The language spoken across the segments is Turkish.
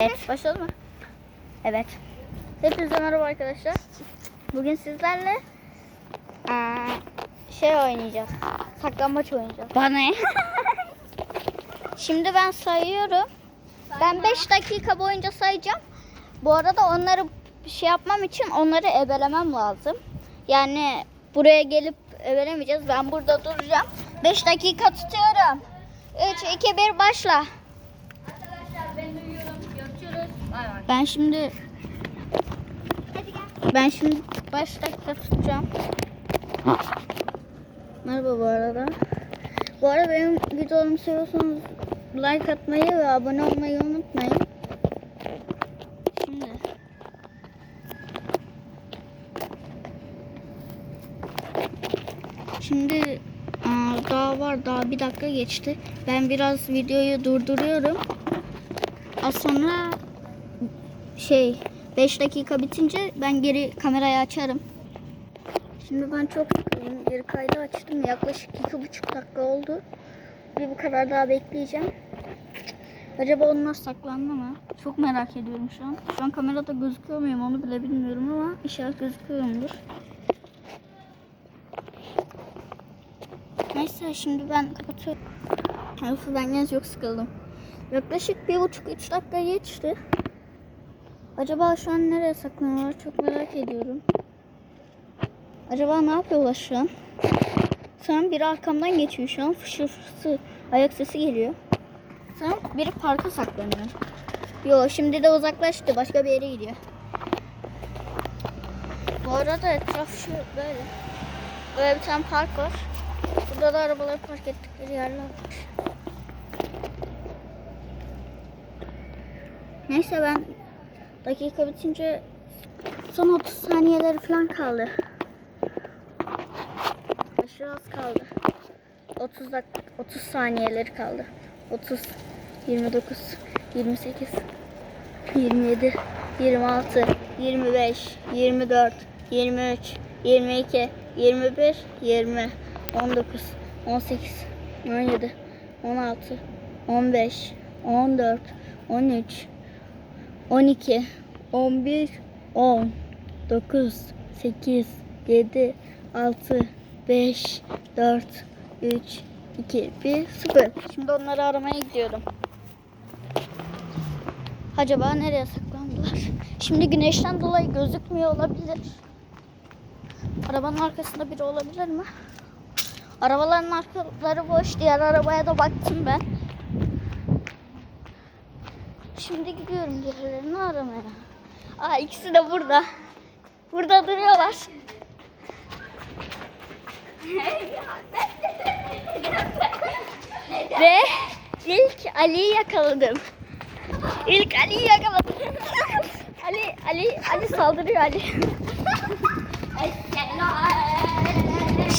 Evet, başladı mı? Evet. Hepinize merhaba arkadaşlar. Bugün sizlerle eee, şey oynayacağız. Saklambaç oynayacağız. Bana Şimdi ben sayıyorum. Ben 5 dakika boyunca sayacağım. Bu arada onları şey yapmam için onları ebelemem lazım. Yani buraya gelip ebelemeyeceğiz. Ben burada duracağım. 5 dakika tutuyorum. 3, 2, 1 başla. Ben şimdi ben şimdi baş dakika tutacağım. Merhaba bu arada. Bu arada benim videolarımı seviyorsanız like atmayı ve abone olmayı unutmayın. Şimdi Şimdi aa, daha var daha bir dakika geçti. Ben biraz videoyu durduruyorum. Az sonra şey 5 dakika bitince ben geri kamerayı açarım. Şimdi ben çok sıkıldım. Geri kaydı açtım. Yaklaşık iki buçuk dakika oldu. Bir bu kadar daha bekleyeceğim. Acaba onlar saklandı mı? Çok merak ediyorum şu an. Şu an kamerada gözüküyor muyum onu bile bilmiyorum ama inşallah gözüküyorumdur. Neyse şimdi ben kapatıyorum. Of ben yine çok sıkıldım. Yaklaşık bir buçuk üç dakika geçti. Acaba şu an nereye saklanıyorlar çok merak ediyorum. Acaba ne yapıyorlar şu an? Sanırım biri arkamdan geçiyor şu an. Fışır fışı ayak sesi geliyor. Sanırım biri parka saklanıyor. Yo şimdi de uzaklaştı. Başka bir yere gidiyor. Bu arada etraf şu böyle. Böyle bir tane park var. Burada da arabaları park ettikleri yerler var. Neyse ben dakika bitince son 30 saniyeleri falan kaldı. Aşırı az kaldı. 30 dak 30 saniyeleri kaldı. 30 29 28 27 26 25 24 23 22 21 20 19 18 17 16 15 14 13 12 11 10 9 8 7 6 5 4 3 2 1 0 Şimdi onları aramaya gidiyorum. Acaba nereye saklandılar? Şimdi güneşten dolayı gözükmüyor olabilir. Arabanın arkasında biri olabilir mi? Arabaların arkaları boş. Diğer arabaya da baktım ben. Şimdi gidiyorum diğerlerini aramaya. Aa ikisi de burada. Burada duruyorlar. Ve ilk Ali'yi yakaladım. İlk Ali'yi yakaladım. Ali, Ali, Ali saldırıyor Ali.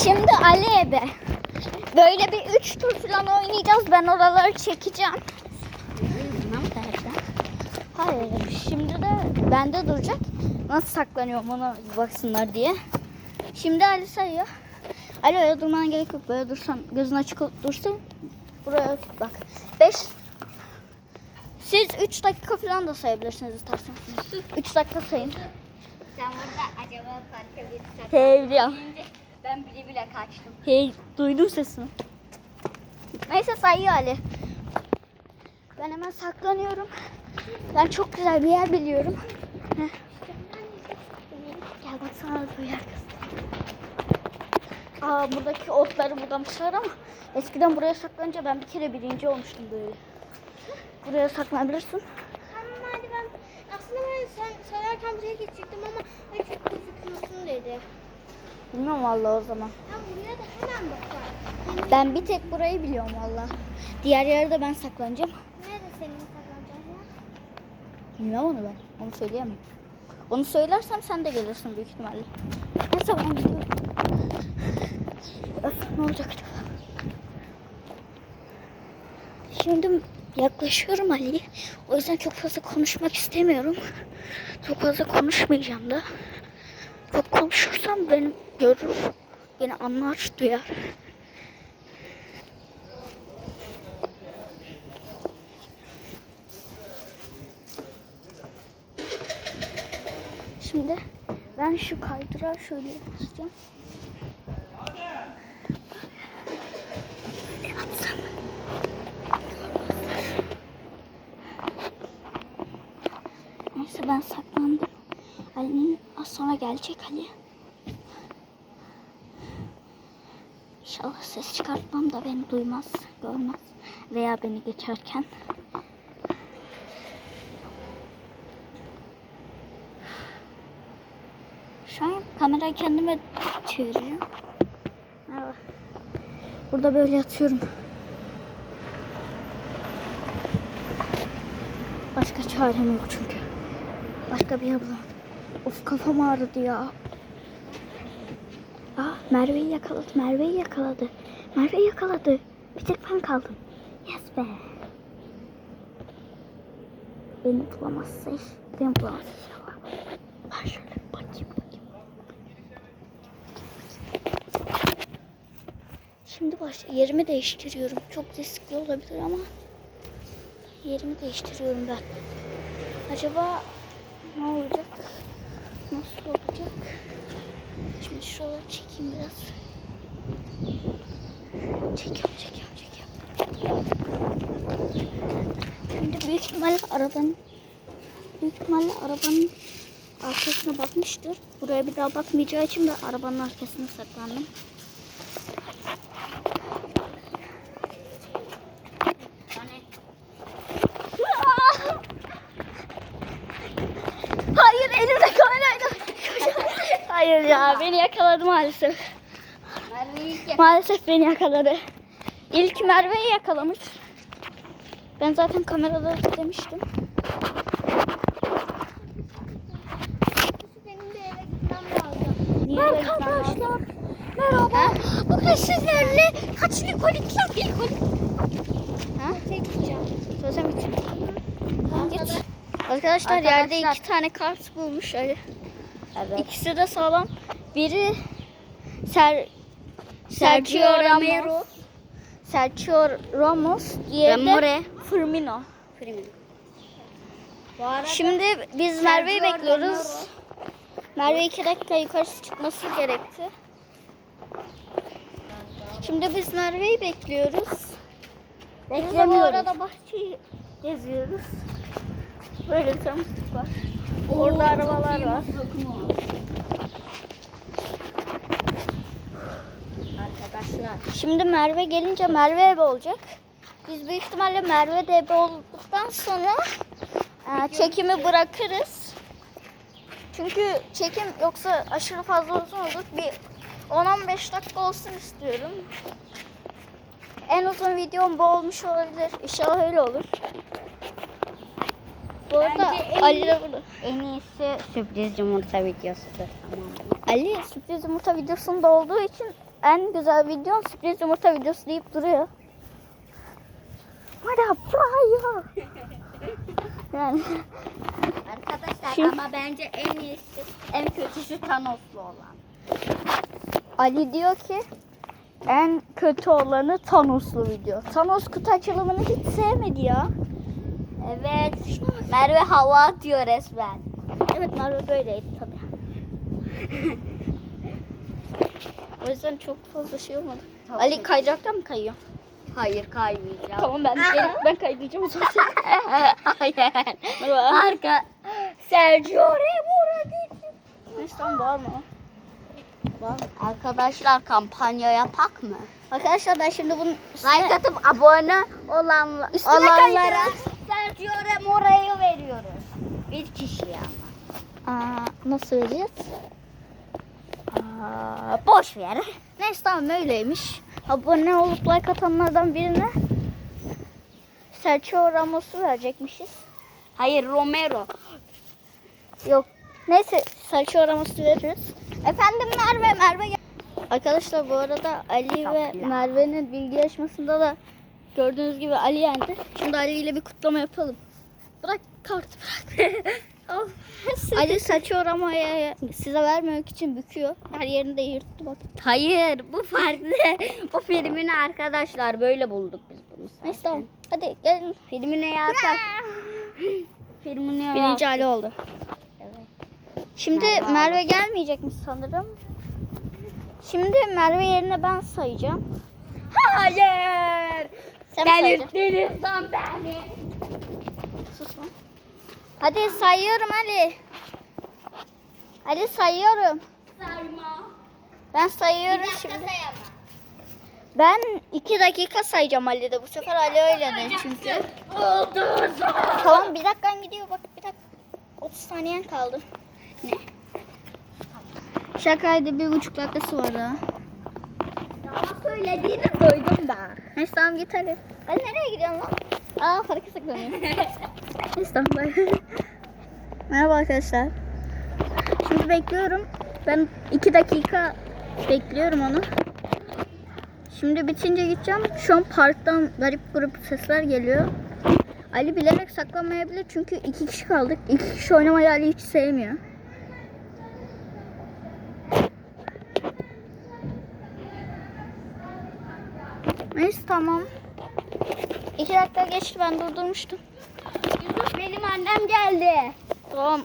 Şimdi Ali ebe. Böyle bir üç tur falan oynayacağız. Ben oraları çekeceğim. Şimdi de bende duracak. Nasıl saklanıyorum ona baksınlar diye. Şimdi Ali sayıyor. Ali öyle durmana gerek yok. Böyle dursan, gözün açık dursun. Buraya bak. 5 Siz 3 dakika falan da sayabilirsiniz isterseniz. 3 dakika sayın. Sen burada acaba parka bir sakın. Hey. Ben bile bile kaçtım. Hey duydum sesini. Neyse sayıyor Ali. Ben hemen saklanıyorum. Ben çok güzel bir yer biliyorum. Heh. Gel bak sana da yer. Aa buradaki otları budamışlar ama eskiden buraya saklanınca ben bir kere birinci olmuştum böyle. Buraya saklanabilirsin. Ama hadi ben aslında ben sen söylerken buraya geçecektim ama ay çok gözüküyorsun dedi. Bilmiyorum vallahi o zaman. Ya buraya da hemen bakar. Ben bir tek burayı biliyorum vallahi. Diğer yerde ben saklanacağım. Senin saklanacağın yer? Bilmiyorum onu ben. Onu söyleyemem. Onu söylersem sen de gelirsin büyük ihtimalle. Neyse ben gidiyorum. Ne olacak acaba? Şimdi yaklaşıyorum Ali'ye. O yüzden çok fazla konuşmak istemiyorum. Çok fazla konuşmayacağım da. Çok konuşursam beni görür. Beni anlar, duyar. Şimdi ben şu kaydırağı şöyle atsam? Neyse ben saklandım. Ali'nin az sonra gelecek Ali. İnşallah ses çıkartmam da beni duymaz, görmez veya beni geçerken. Şu an kamerayı kendime çeviriyorum. Burada böyle yatıyorum. Başka çarem yok çünkü. Başka bir bulamam. Of kafam ağrıdı ya. Aa Merve'yi yakaladı. Merve'yi yakaladı. Merve'yi yakaladı. Bir tek ben kaldım. Yes be. Beni bulamazsa iş. Beni bulamazsa iş. Ben şöyle Şimdi baş yerimi değiştiriyorum. Çok riskli olabilir ama yerimi değiştiriyorum ben. Acaba ne olacak? Nasıl olacak? Şimdi şuraları çekeyim biraz. Çekiyorum, çekiyorum, çekiyorum. Şimdi büyük ihtimalle arabanın büyük ihtimalle arabanın arkasına bakmıştır. Buraya bir daha bakmayacağı için de arabanın arkasına saklandım. Hayır elimde kamerayla. Hayır ya beni yakaladı maalesef. Merve'yi Maalesef beni yakaladı. İlk Merve'yi yakalamış. Ben zaten kamerada demiştim. Benim de eve gitmem lazım. Niye eve gitmem lazım? Arkadaşlar merhaba. Bugün sizlerle kaçlı kolikler bir kolik. Ha? Çekeceğim. Sözüm için. Git. Arkadaşlar, yerde Arkadaşlar. iki tane kart bulmuş Ali. Evet. İkisi de sağlam. Biri Ser Sergio Ramos. Sergio Ramos. Diğeri de. Firmino. Arada Şimdi biz Merve'yi bekliyoruz. Merve iki dakika yukarı çıkması gerekti. Şimdi biz Merve'yi bekliyoruz. Biz de bu Beklemiyoruz. arada bahçeyi geziyoruz. Böyle bir tanıklık var. Orada arabalar var. Arkadaşlar. Şimdi Merve gelince Merve ebe olacak. Biz büyük ihtimalle Merve de ebe olduktan sonra e, çekimi bırakırız. Çünkü çekim yoksa aşırı fazla uzun olur. Bir 10-15 dakika olsun istiyorum. En uzun videom bu olmuş olabilir. İnşallah öyle olur. Bu arada Bence Ali de burada. En iyisi sürpriz yumurta videosudur. Tamam? Ali sürpriz yumurta videosunda olduğu için en güzel videom sürpriz yumurta videosu deyip duruyor. What a fire! yani Arkadaşlar Şimdi- ama bence en iyisi, en kötüsü Thanos'lu olan. Ali diyor ki en kötü olanı Thanos'lu video. Thanos kutu açılımını hiç sevmedi ya. Evet. Merve hava atıyor resmen. Evet Merve böyleydi tabii. o yüzden çok fazla şey olmadı. Çok Ali kötü. kayacaktan mı kayıyor? Hayır kaymayacağım. Tamam ben ben, ben kaydıracağım o zaman. Hayır. Merhaba. Arka. Sergio Ramos gitti. Neyse tamam bağırma. Arkadaşlar kampanya yapak mı? Arkadaşlar ben şimdi bunu Like atıp abone olan, Üstüne olanlara. Sergio Ramos'u veriyoruz. Bir kişiye ama. Aa, nasıl vereceğiz? Aa, boş ver. Neyse tamam öyleymiş. Abone olup like atanlardan birine Sergio Ramos'u verecekmişiz. Hayır Romero. Yok. Neyse Sergio Ramos'u veririz. Efendim Merve, Merve Arkadaşlar bu arada Ali Çok ve. Merve'nin bilgi yarışmasında da gördüğünüz gibi Ali yendi. Şimdi Ali ile bir kutlama yapalım. Bırak kartı bırak. Al. Ali Sergio Ramos'u size vermemek için büküyor. Her yerini de yırttı bak. Hayır bu farklı. bu filmini arkadaşlar böyle bulduk biz bunu. Neyse tamam. Hadi gelin. Filmini yapak. filmini yapak. Birinci Ali oldu. Evet. Şimdi Merve gelmeyecekmiş sanırım. Şimdi Merve yerine ben sayacağım. Hayır. Sen? Delirttiniz lan beni. Hadi sayıyorum Ali. Ali sayıyorum. Sarma. Ben sayıyorum şimdi. Ben iki dakika sayacağım Ali'de. Bu sefer Ali öyle de çünkü. Oldu. Tamam bir dakikan gidiyor bak bir dakika. 30 saniyen kaldı. Ne? Şakaydı bir buçuk dakikası var daha. Ama söylediğini duydum ben. Neyse tamam git hadi. Hadi nereye gidiyorsun lan? Aa farkı saklanıyor. Bay. Merhaba arkadaşlar. Şimdi bekliyorum. Ben iki dakika bekliyorum onu. Şimdi bitince gideceğim. Şu an parktan garip grup sesler geliyor. Ali bilerek saklanmayabilir çünkü iki kişi kaldık. İki kişi oynamayı Ali hiç sevmiyor. Neyse tamam. İki dakika geçti ben durdurmuştum. Benim annem geldi. Tamam